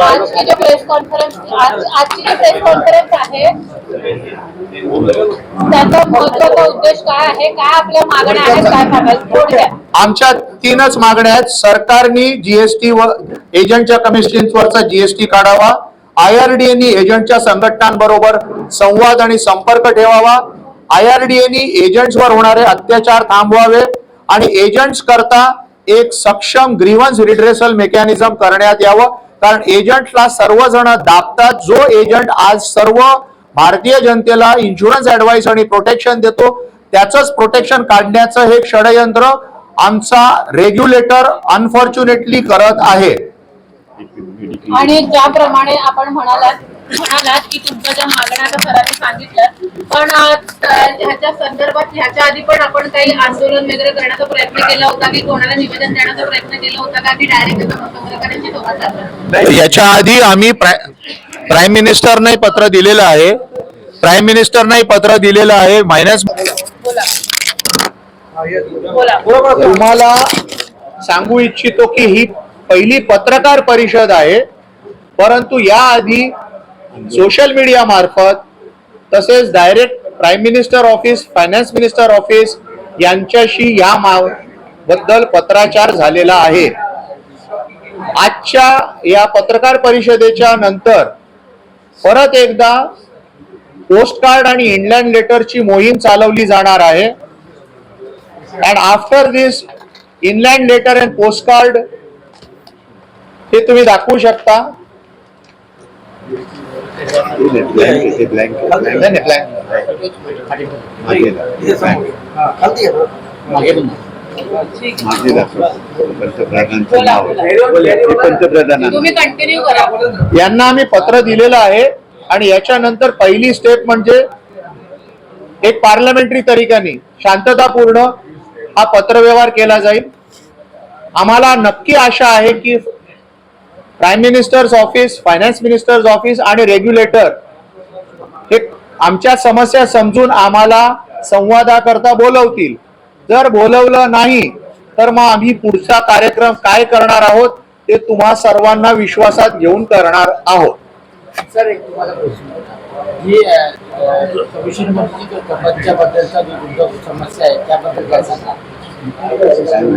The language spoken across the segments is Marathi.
आजची जी प्रेस कॉन्फरन्स आज आजची जी प्रेस कॉन्फरन्स आहे त्याचा महत्त्वाचा उद्देश काय आहे? काय आपल्या मागण्या आहेत? काय सांगाल? आमच्या तीनच मागण्या आहेत. सरकारने जीएसटी व एजंटच्या कमिशनवरचा जीएसटी काढावा. आयआरडीएनी एजंटच्या संघटनांबरोबर संवाद आणि संपर्क ठेवावा. आयआरडीएनी एजंट्सवर होणारे अत्याचार थांबवावे. आणि एजंट्स करता एक सक्षम ग्रीवन्स रिड्रेसल मेकॅनिझम करण्यात यावं. कारण एजंटला सर्वजण दाबतात. जो एजंट आज सर्व भारतीय जनतेला इन्शुरन्स ऍडवाइस आणि प्रोटेक्शन देतो त्याचंच प्रोटेक्शन काढण्याचं हे षडयंत्र आमचा रेग्युलेटर अनफॉर्च्युनेटली करत आहे. आणि ज्याप्रमाणे आपण म्हणालात म्हणालात की तुमच्या ज्या मागण्या सरांनी सांगितल्या पण ह्याच्या संदर्भात ह्याच्या आधी पण आपण काही आंदोलन वगैरे करण्याचा प्रयत्न केला होता की कोणाला निवेदन देण्याचा प्रयत्न केला होता का की डायरेक्ट याच्या आधी आम्ही प्राईम मिनिस्टरने पत्र दिलेलं आहे. प्राईम मिनिस्टरने पत्र दिलेलं आहे. मायनस तुम्हाला सांगू इच्छितो की ही पहिली पत्रकार परिषद आहे. परंतु याआधी सोशल मीडिया मार्फत तसेच direct prime minister office finance minister office यांच्याशी या बद्दल पत्राचार झालेला आहे. आजच्या या पत्रकार परिषदेच्या नंतर परत एकदा पोस्ट कार्ड आणि इनलँड लेटरची मोहीम चालवली जाणार आहे. And after this inland letter and postcard हे तुम्ही दाखवू शकता. नाही, नाही, blank. पंतप्रधान कंटिन्यू करा यांना आम्ही पत्र दिलेलं आहे आणि याच्यानंतर पहिली स्टेप म्हणजे एक पार्लमेंटरी तरीक्याने शांततापूर्ण हा पत्रव्यवहार केला जाईल आम्हाला नक्की आशा आहे की prime ministers office finance ministers office आणि रेग्युलेटर हे आमच्या समस्या समजून आम्हाला संवादाकरता बोलवतील जर बोलवलं नाही तर मग आम्ही पुढचा कार्यक्रम काय करणार आहोत ते तुम्हा सर्वांना विश्वासात घेऊन करणार आहोत. सर एक तुम्हाला प्रश्न कमिशन मंत्री कपातच्या बद्दलचा जो तुमचा समस्या आहे त्याबद्दल काय सांगा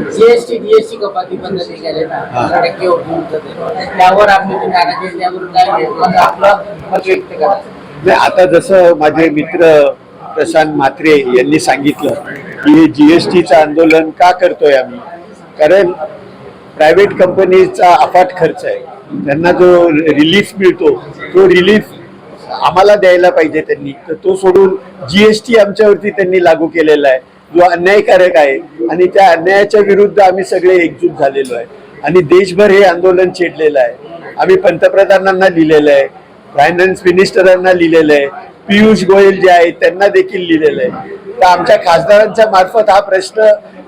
जीएसटी जीएसटी कपाती बद्दल निघाले ना? पंधरा टक्के होती त्यावर आपली जी नाराजी आहे, त्यावर काय मत आपलं मत व्यक्त करा. नाही आता जसं माझे मित्र प्रशांत म्हात्रे यांनी सांगितलं की हे टीचं आंदोलन का करतोय आम्ही? कारण प्रायव्हेट कंपनीचा अफाट खर्च आहे. त्यांना जो रिलीफ मिळतो तो रिलीफ आम्हाला द्यायला पाहिजे त्यांनी. तर तो सोडून जीएसटी आमच्यावरती त्यांनी लागू केलेला आहे. जो अन्यायकारक आहे आणि त्या अन्यायाच्या विरुद्ध आम्ही सगळे एकजूट झालेलो आहे. आणि देशभर हे आंदोलन छेडलेलं आहे. आम्ही पंतप्रधानांना लिहिलेलं आहे. फायनान्स मिनिस्टरांना लिहिलेलं आहे. पियुष गोयल जे आहेत त्यांना देखील लिहिलेलं आहे. तर आमच्या खासदारांच्या मार्फत हा प्रश्न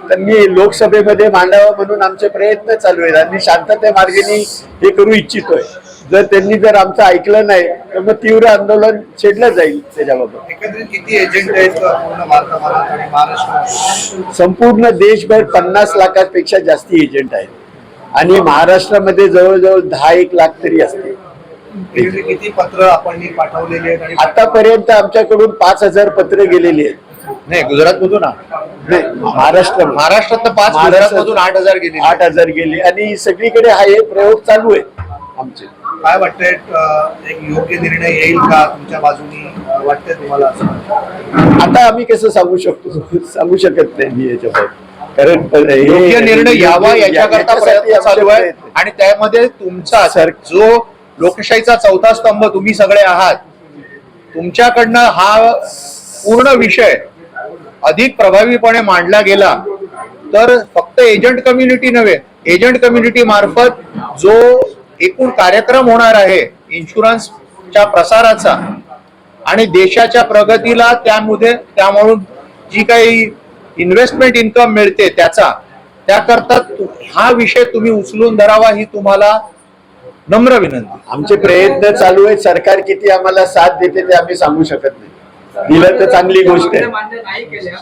त्यांनी लोकसभेमध्ये मांडावा म्हणून आमचे प्रयत्न चालू आहेत. आणि शांतते मार्गाने हे करू इच्छितोय. जर त्यांनी जर आमचं ऐकलं नाही तर मग तीव्र आंदोलन छेडलं जाईल त्याच्याबाबत. एकंदरीत किती एजंट आहेत पूर्ण भारतामध्ये आणि महाराष्ट्र संपूर्ण देशभर पन्नास लाखापेक्षा जास्ती एजंट आहेत. आणि महाराष्ट्रामध्ये जवळजवळ दहा एक लाख तरी असतील. वेगवेगळी किती पत्र आपण पाठवलेली आहेत आतापर्यंत आमच्याकडून पाच हजार पत्र गेलेली आहेत. नाही गुजरात मधून नाही महाराष्ट्र महाराष्ट्रात तर पाच गुजरात मधून आठ हजार गेले आठ हजार गेली. आणि सगळीकडे हा हे प्रयोग चालू आहे आमचे. काय वाटतंय एक योग्य निर्णय येईल का तुमच्या बाजूनी? वाटतंय तुम्हाला असं? आता आम्ही कसं सांगू शकतो? सांगू शकत नाही मी याच्यावर कारण हे- योग्य निर्णय यावा याच्याकरता प्रयत्न चालू आहे. आणि त्यामध्ये तुमचा सर- जो लोकशाहीचा चौथा स्तंभ तुम्ही सगळे आहात तुमच्याकडनं हा पूर्ण विषय अधिक प्रभावीपणे मांडला गेला तर फक्त एजंट कम्युनिटी नव्हे एजंट कम्युनिटी मार्फत जो एकूण कार्यक्रम होणार आहे इन्शुरन्सच्या प्रसाराचा आणि देशाच्या प्रगतीला त्यामध्ये त्यामधून जी काही इन्व्हेस्टमेंट इन्कम मिळते त्याचा त्याकरता हा विषय तुम्ही उचलून धरावा ही तुम्हाला नम्र विनंती. आमचे प्रयत्न चालू आहेत सरकार किती आम्हाला साथ देते ते आम्ही सांगू शकत नाही. दिलं तर चांगली गोष्ट आहे. मान्य नाही केल्या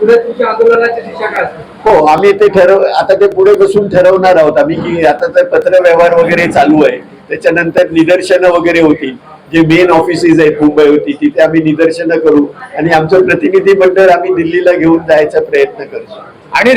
पुढे तुमच्या आंदोलनाची दिशा काय असेल? हो आम्ही ते ठरव आता ते पुढे बसून ठरवणार आहोत आम्ही की आता तर पत्र व्यवहार वगैरे चालू आहे. त्याच्यानंतर निदर्शनं वगैरे होतील. जे मेन ऑफिसेस आहेत मुंबई होती तिथे आम्ही निदर्शनं करू. आणि आमचं प्रतिनिधी मंडळ आम्ही दिल्लीला घेऊन जायचा प्रयत्न करू आणि